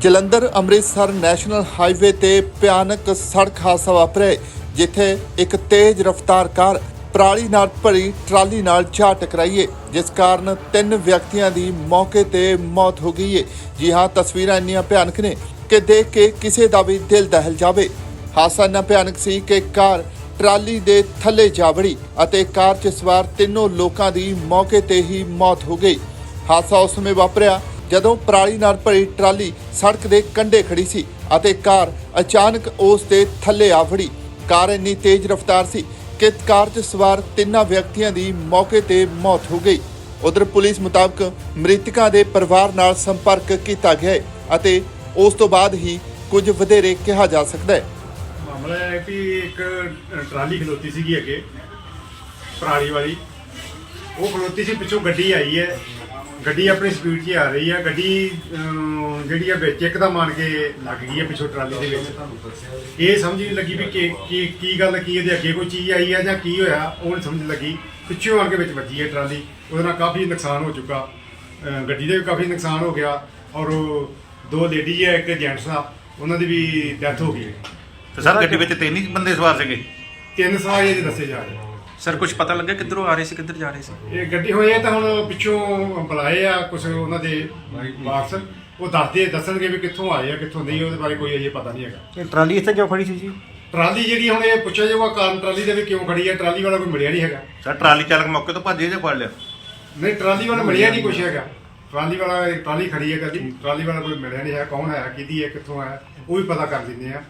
Jalandhar Amritsar national highway ਤੇ ਭਿਆਨਕ ਸੜਕ ਹਾਦਸਾ ਵਾਪਰਿਆ ਜਿੱਥੇ ਇੱਕ ਤੇਜ਼ ਰਫ਼ਤਾਰ ਕਾਰ ਪਰਾਲੀ ਨਾਲ ਭਰੀ ਟਰਾਲੀ ਨਾਲ ਜਾ ਟਕਰਾਈ ਹੈ, ਜਿਸ ਕਾਰਨ ਤਿੰਨ ਵਿਅਕਤੀਆਂ ਦੀ ਮੌਕੇ ਤੇ ਮੌਤ ਹੋ ਗਈ ਹੈ। ਜੀ ਹਾਂ, ਤਸਵੀਰਾਂ ਇੰਨੀਆਂ ਭਿਆਨਕ ਨੇ ਕਿ ਦੇਖ ਕੇ ਕਿਸੇ ਦਾ ਵੀ ਦਿਲ ਦਹਿਲ ਜਾਵੇ। ਹਾਦਸਾ ਇੰਨਾ ਭਿਆਨਕ ਸੀ ਕਿ ਕਾਰ ਟਰਾਲੀ ਦੇ ਥੱਲੇ ਜਾ ਵੜੀ ਅਤੇ ਕਾਰ 'ਚ ਸਵਾਰ ਤਿੰਨੋਂ ਲੋਕਾਂ ਦੀ ਮੌਕੇ ਤੇ ਹੀ ਮੌਤ ਹੋ ਗਈ। ਹਾਦਸਾ ਉਸ ਸਮੇਂ ਵਾਪਰਿਆ ਜਦੋਂ ਪਰਾਲੀ ਨਾਲ ਭਰੀ ਟਰਾਲੀ ਸੜਕ ਦੇ ਕੰਢੇ ਖੜੀ ਸੀ ਅਤੇ ਕਾਰ ਅਚਾਨਕ ਉਸ ਦੇ ਥੱਲੇ ਆ ਵੜੀ। ਕਾਰ ਇੰਨੀ ਤੇਜ਼ ਰਫ਼ਤਾਰ ਸੀ ਕਿ ਕਾਰ 'ਚ ਸਵਾਰ ਤਿੰਨਾਂ ਵਿਅਕਤੀਆਂ ਦੀ ਮੌਕੇ ਤੇ ਮੌਤ ਹੋ ਗਈ। ਉਧਰ ਪੁਲਿਸ ਮੁਤਾਬਕ ਮ੍ਰਿਤਕਾਂ ਦੇ ਪਰਿਵਾਰ ਨਾਲ ਸੰਪਰਕ ਕੀਤਾ ਗਿਆ ਹੈ ਅਤੇ ਉਸ ਤੋਂ ਬਾਅਦ ਹੀ ਕੁਝ ਵਧੇਰੇ ਕਿਹਾ ਜਾ ਸਕਦਾ ਹੈ। ਮਾਮਲਾ ਇਹ ਹੈ ਕਿ ਇੱਕ ਟਰਾਲੀ ਖਲੋਤੀ ਸੀਗੀ ਅੱਗੇ, ਪਰਾਲੀ ਵਾਲੀ। ਉਹ ਖਲੋਤੀ ਸੀ, ਪਿੱਛੋਂ ਗੱਡੀ ਆਈ ਹੈ। ਗੱਡੀ ਆਪਣੀ ਸਪੀਡ 'ਚ ਆ ਰਹੀ ਹੈ। ਗੱਡੀ ਜਿਹੜੀ ਆ ਵਿੱਚ ਇੱਕਦਮ ਆਣ ਕੇ ਲੱਗ ਗਈ ਹੈ ਪਿੱਛੋਂ ਟਰਾਲੀ ਦੇ ਵਿੱਚ। ਇਹ ਸਮਝ ਨਹੀਂ ਲੱਗੀ ਵੀ ਕੀ ਕੀ ਕੀ ਗੱਲ, ਕੀ ਇਹਦੇ ਅੱਗੇ ਕੋਈ ਚੀਜ਼ ਆਈ ਹੈ ਜਾਂ ਕੀ ਹੋਇਆ, ਉਹ ਨਹੀਂ ਸਮਝ ਲੱਗੀ। ਪਿੱਛੋਂ ਆਣ ਕੇ ਵਿੱਚ ਵੱਜੀ ਹੈ ਟਰਾਲੀ। ਉਹਦੇ ਨਾਲ ਕਾਫੀ ਨੁਕਸਾਨ ਹੋ ਚੁੱਕਾ। ਗੱਡੀ ਦਾ ਵੀ ਕਾਫੀ ਨੁਕਸਾਨ ਹੋ ਗਿਆ। ਔਰ ਦੋ ਲੇਡੀ ਹੈ, ਇੱਕ ਜੈਂਟਸ ਆ ਉਹਨਾਂ ਦੀ ਵੀ ਡੈਥ ਹੋ ਗਈ ਹੈ। ਤੇ ਸਰ ਗੱਡੀ ਵਿੱਚ ਤਿੰਨ ਹੀ ਬੰਦੇ ਸਵਾਰ ਸੀਗੇ? ਤਿੰਨ ਸਵਾਰ ਇਹ ਦੱਸੇ ਜਾ ਰਹੇ ਸਰ ਕੁਝ ਪਤਾ ਲੱਗਾ ਕਿੱਧਰੋਂ ਆ ਰਹੇ ਸੀ ਕਿੱਧਰ ਜਾ ਰਹੇ ਸੀ? ਇਹ ਗੱਡੀ ਹੋਈ ਹੈ ਤਾਂ ਹੁਣ ਪਿੱਛੋਂ ਬੁਲਾਏ ਆ ਕੁਝ ਉਹਨਾਂ ਦੇ ਵਾਰਸ। ਉਹ ਦੱਸਦੇ ਦੱਸਣਗੇ ਵੀ ਕਿੱਥੋਂ ਆਏ ਆ ਕਿੱਥੋਂ ਨਹੀਂ ਉਹਦੇ ਬਾਰੇ ਕੋਈ ਅਜੇ ਪਤਾ ਨਹੀਂ ਹੈਗਾ। ਇਹ ਟਰਾਲੀ ਇੱਥੇ ਕਿਉਂ ਖੜੀ ਸੀ ਜੀ? ਟਰਾਲੀ ਜਿਹੜੀ ਹੁਣ ਇਹ ਪੁੱਛਿਆ ਜਾਊਗਾ ਕਾਰਨ ਟਰਾਲੀ ਦੇ ਵੀ ਕਿਉਂ ਖੜੀ ਹੈ ਟਰਾਲੀ ਵਾਲਾ ਕੋਈ ਮਿਲਿਆ ਨਹੀਂ ਹੈਗਾ। ਸਰ ਟਰਾਲੀ ਚਾਲਕ ਮੌਕੇ ਤੋਂ ਭੱਜੇ ਜਾਂ ਫੜ ਲਿਆ? ਨਹੀਂ ਟਰਾਲੀ ਵਾਲਾ ਮਿਲਿਆ ਨਹੀਂ ਕੁਛ ਹੈਗਾ। ਟਰਾਲੀ ਵਾਲਾ ਟਰਾਲੀ ਖੜੀ ਹੈ ਗੱਡੀ। ਟਰਾਲੀ ਵਾਲਾ ਕੋਈ ਮਿਲਿਆ ਨਹੀਂ ਹੈ ਕੌਣ ਆਇਆ ਕਿਹਦੀ ਹੈ ਕਿੱਥੋਂ ਆਇਆ ਉਹ ਵੀ ਪਤਾ ਕਰ ਦਿੰਦੇ ਆ।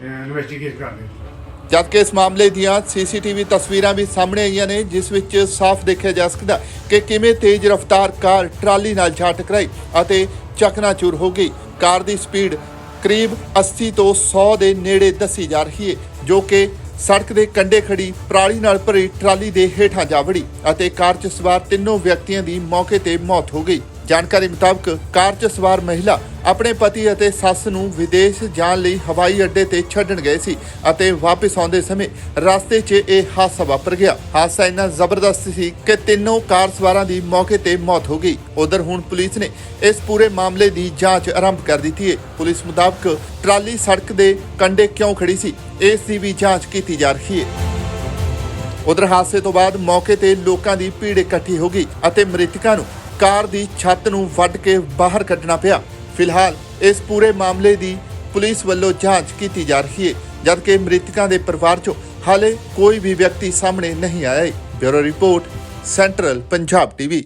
ਇਨਵੈਸਟੀਗੇਟ ਕਰਦੇ ਆ ਜਦਕਿ ਇਸ ਮਾਮਲੇ ਦੀਆਂ ਸੀਸੀਟੀਵੀ ਤਸਵੀਰਾਂ ਵੀ ਸਾਹਮਣੇ ਆਈਆਂ ਨੇ, ਜਿਸ ਵਿੱਚ ਸਾਫ਼ ਦੇਖਿਆ ਜਾ ਸਕਦਾ ਕਿ ਕਿਵੇਂ ਤੇਜ਼ ਰਫ਼ਤਾਰ ਕਾਰ ਟਰਾਲੀ ਨਾਲ ਜਾ ਟਕਰਾਈ ਅਤੇ ਚਕਨਾਚੂਰ ਹੋ ਗਈ। ਕਾਰ ਦੀ ਸਪੀਡ ਕਰੀਬ 80 ਤੋਂ 100 ਦੇ ਨੇੜੇ ਦੱਸੀ ਜਾ ਰਹੀ ਹੈ ਜੋ ਕਿ ਸੜਕ ਦੇ ਕੰਢੇ ਖੜੀ ਪਰਾਲੀ ਨਾਲ ਭਰੀ ਟਰਾਲੀ ਦੇ ਹੇਠਾਂ ਜਾ ਵੜੀ ਅਤੇ ਕਾਰ 'ਚ ਸਵਾਰ ਤਿੰਨੋਂ ਵਿਅਕਤੀਆਂ ਦੀ ਮੌਕੇ ਤੇ ਮੌਤ ਹੋ ਗਈ। ਜਾਣਕਾਰੀ ਮੁਤਾਬਕ ਕਾਰ 'ਚ ਸਵਾਰ ਮਹਿਲਾ ਆਪਣੇ ਪਤੀ ਅਤੇ ਸੱਸ ਨੂੰ ਵਿਦੇਸ਼ ਜਾਣ ਲਈ ਹਵਾਈ ਅੱਡੇ ਤੇ ਛੱਡਣ ਗਏ ਸੀ ਅਤੇ ਵਾਪਸ ਆਉਂਦੇ ਸਮੇਂ ਰਸਤੇ 'ਚ ਇਹ ਹਾਦਸਾ ਵਾਪਰ ਗਿਆ। ਹਾਦਸਾ ਇੰਨਾ ਜ਼ਬਰਦਸਤ ਸੀ ਕਿ ਤਿੰਨੋਂ ਕਾਰ ਸਵਾਰਾਂ ਦੀ ਮੌਕੇ ਤੇ ਮੌਤ ਹੋ ਗਈ। ਉਧਰ ਹੁਣ ਪੁਲਿਸ ਨੇ ਇਸ ਪੂਰੇ ਮਾਮਲੇ ਦੀ ਜਾਂਚ ਆਰੰਭ ਕਰ ਦਿੱਤੀ ਹੈ। ਪੁਲਿਸ ਮੁਤਾਬਕ ਟਰਾਲੀ ਸੜਕ ਦੇ ਕੰਢੇ ਕਿਉਂ ਖੜੀ ਸੀ, ਇਸ ਦੀ ਵੀ ਜਾਂਚ ਕੀਤੀ ਜਾ ਰਹੀ ਹੈ। ਉਧਰ ਹਾਦਸੇ ਤੋਂ ਬਾਅਦ ਮੌਕੇ ਤੇ ਲੋਕਾਂ ਦੀ ਭੀੜ ਇਕੱਠੀ ਹੋ ਗਈ ਅਤੇ ਮ੍ਰਿਤਕਾਂ ਨੂੰ ਕਾਰ ਦੀ ਛੱਤ ਨੂੰ ਵੱਢ ਕੇ ਬਾਹਰ ਕੱਢਣਾ ਪਿਆ। ਫਿਲਹਾਲ ਇਸ ਪੂਰੇ ਮਾਮਲੇ ਦੀ ਪੁਲਿਸ ਵੱਲੋਂ ਜਾਂਚ ਕੀਤੀ ਜਾ ਰਹੀ ਹੈ, ਜਦਕਿ ਮ੍ਰਿਤਕਾਂ ਦੇ ਪਰਿਵਾਰ ਚੋਂ ਹਾਲੇ ਕੋਈ ਵੀ ਵਿਅਕਤੀ ਸਾਹਮਣੇ ਨਹੀਂ ਆਇਆ ਹੈ। Bureau report, Central Punjab TV.